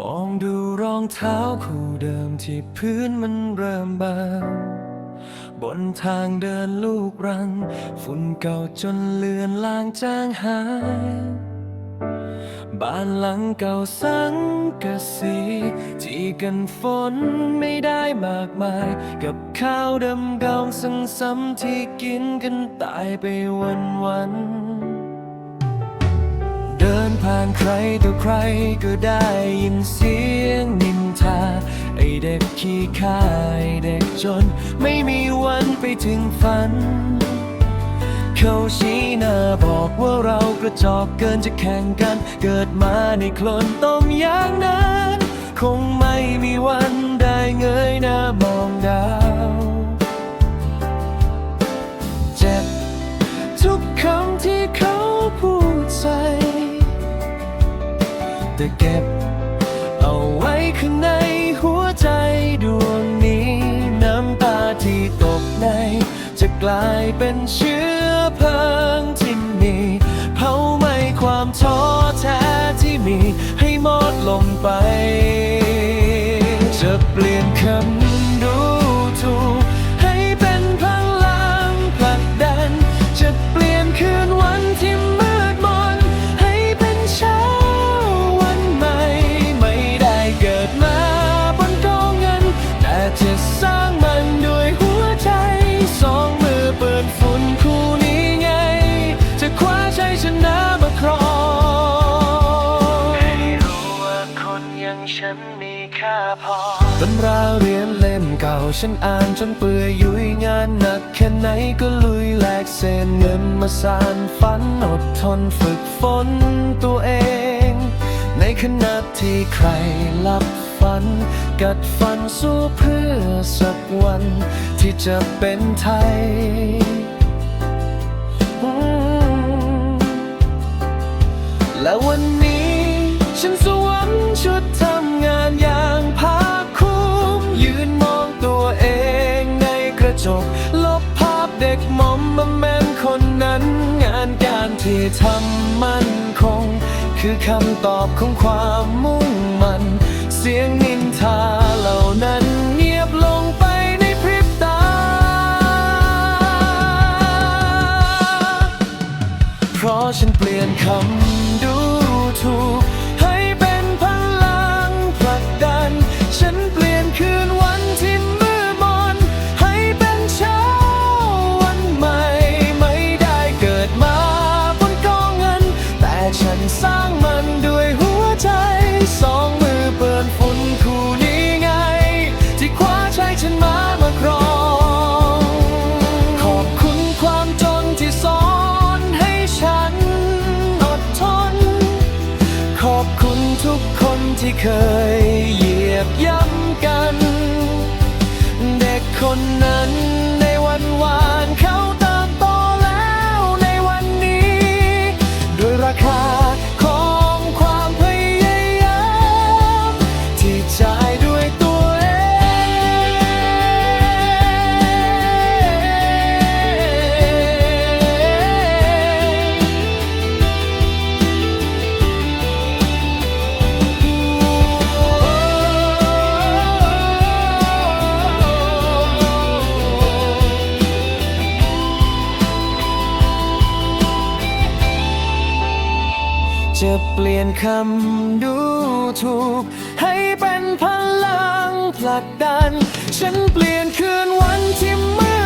มองดูรองเท้าคู่เดิมที่พื้นมันเริ่มบางบนทางเดินลูกรัง ฝุ่นเก่าจนเลือนลางจางหาย บ้านหลังเก่าสังกะสีที่กันฝนไม่ได้มากมาย กับข้าวดำเก่าซ้ำที่กินกันตายไปวันวันๆเดินานใครต่อใครก็ได้ยินเสียงนินทา ไอเด็กขี้ข้าไอเด็กจน ไม่มีวันไปถึงฝัน เขาชี้หน้าบอกว่าเรากระจอกเกินจะแข่งกัน เกิดมาในโคลนต้มอย่างนั้น คงไม่มีวันได้เงยหน้ามองดาว เจ็บทุกคำ แต่เก็บ เอาไว้ข้างในหัวใจดวงนี้ น้ำตาที่ตกใน จะกลายเป็นเชื้อเพลิงที่มีเผาไหม้ความท้อแท้ที่มีให้หมดลงไป ฉันมีค่าพอตำราเรียนเล่มเก่าฉันอ่านจนเปื่อยยุ่ยงานหนักแค่ไหนก็ลุยแลกเศษเงินมาสานฝันอดทนฝึกฝนตัวเอง ในขณะที่ใครหลับฝัน กัดฟันสู้เพื่อสักวันที่จะเป็นไทย จกลบภาพเด็กมอมมาแมนคนนั้น งานการที่ทำมั่นคง คือคำตอบของความมุ่งมันเสียงนินทาเหล่านั้นเงียบลงไปในพริบตา เพราะฉันเปลี่ยนคำ ทุกคนที่เคยเหยียบย่ำกัน เด็กคนนั้นในวัน จะเปลี่ยนคำดูถูก ให้เป็นพลังผลักดัน ฉันเปลี่ยนคืนวันที่มืด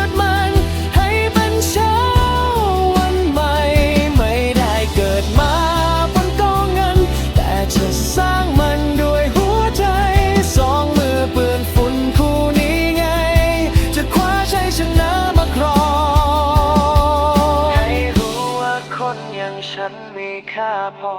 มีค่าพอ